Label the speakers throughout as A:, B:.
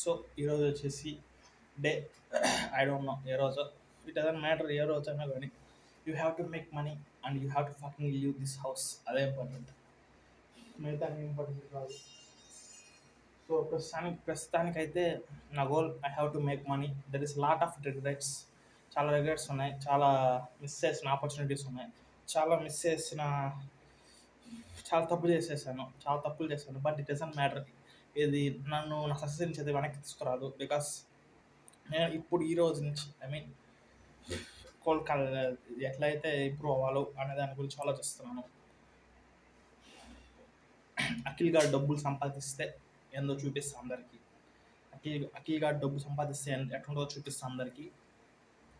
A: So ఈరోజు వచ్చేసి day I don't know ఏ రోజు? ఇట్ డజన్ మ్యాటర్ ఏ రోజు అయినా కానీ you have to make money and you have to fucking leave this house అదే ఇంపార్టెంట్ మిగతా ఇంపార్టెంట్ కాదు. సో ప్రస్తుతానికి ప్రస్తుతానికైతే నా goal I have to make money there is lot of regrets చాలా రిగ్రెట్స్ ఉన్నాయి. చాలా మిస్ చేసిన ఆపర్చునిటీస్ ఉన్నాయి. చాలా మిస్ చేసిన చాలా తప్పు చేసేసాను. చాలా తప్పులు చేశాను. బట్ ఇట్ డజంట్ మ్యాటర్ ఇది నన్ను నా సక్సెస్ నుంచి అది వెనక్కి తీసుకురాదు బికాస్ నేను ఇప్పుడు ఈ రోజు నుంచి ఐ మీన్ కోల్కల్ ఎట్లయితే ఇంప్రూవ్ అవ్వాలో అనే దాని గురించి ఆలోచిస్తున్నాను. అఖిల్ గారు డబ్బులు సంపాదిస్తే ఎందో చూపిస్తా అందరికీ. అఖిల్ అఖిల్ గారు డబ్బు సంపాదిస్తే ఎట్లుంటుందో చూపిస్తా అందరికీ.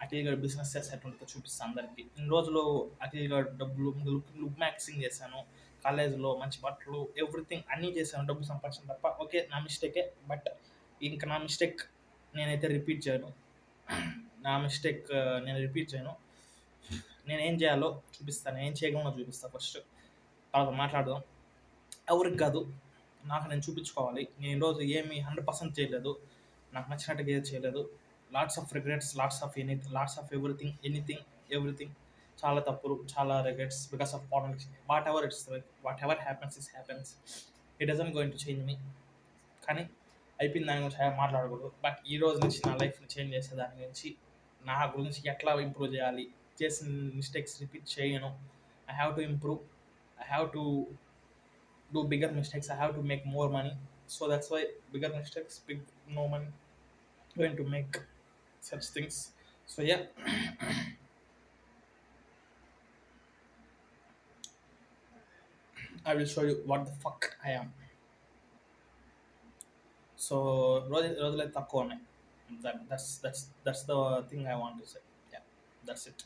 A: అఖిల్ గారు బిజినెస్ చేస్తే ఎట్లుంటుందో చూపిస్తా అందరికీ. ఇన్ని రోజులు అఖిల్ గారు డబ్బులు లుక్ మ్యాక్సింగ్ చేశాను. కాలేజ్లో మంచి బట్టలు ఎవ్రీథింగ్ అన్నీ చేశాను డబ్బు సంపాదించిన తప్ప. ఓకే నా మిస్టేకే బట్ ఇంకా నా మిస్టేక్ నేనైతే రిపీట్ చేయను. నా మిస్టేక్ నేను రిపీట్ చేయను. నేను ఏం చేయాలో చూపిస్తాను ఏం చేయగలనో చూపిస్తాను ఫస్ట్ తర్వాత మాట్లాడదాం. ఎవరికి కాదు నాకు నేను చూపించుకోవాలి. నేను ఈరోజు ఏమి హండ్రెడ్ పర్సెంట్ చేయలేదు. నాకు నచ్చినట్టుగా ఏది చేయలేదు. Lots of regrets lots of any lots of everything anything everything చాలా తప్పులు చాలా regrets because of politics whatever it's whatever happens is happens it doesn't going to change me కానీ అయిపోయింది దాని గురించి మాట్లాడకూడదు. బట్ ఈ రోజు నుంచి నా లైఫ్ని చేంజ్ చేసే దాని గురించి నా గురించి ఎట్లా ఇంప్రూవ్ చేయాలి? చేసిన మిస్టేక్స్ రిపీట్ చేయను. I have to improve I have to do bigger mistakes I have to make more money so that's why bigger mistakes big no money going to make such things so yeah I will show you what the fuck I am. So రోజు రోజులైతే తక్కువ ఉన్నాయి. That that's that's that's the thing I want to say yeah that's it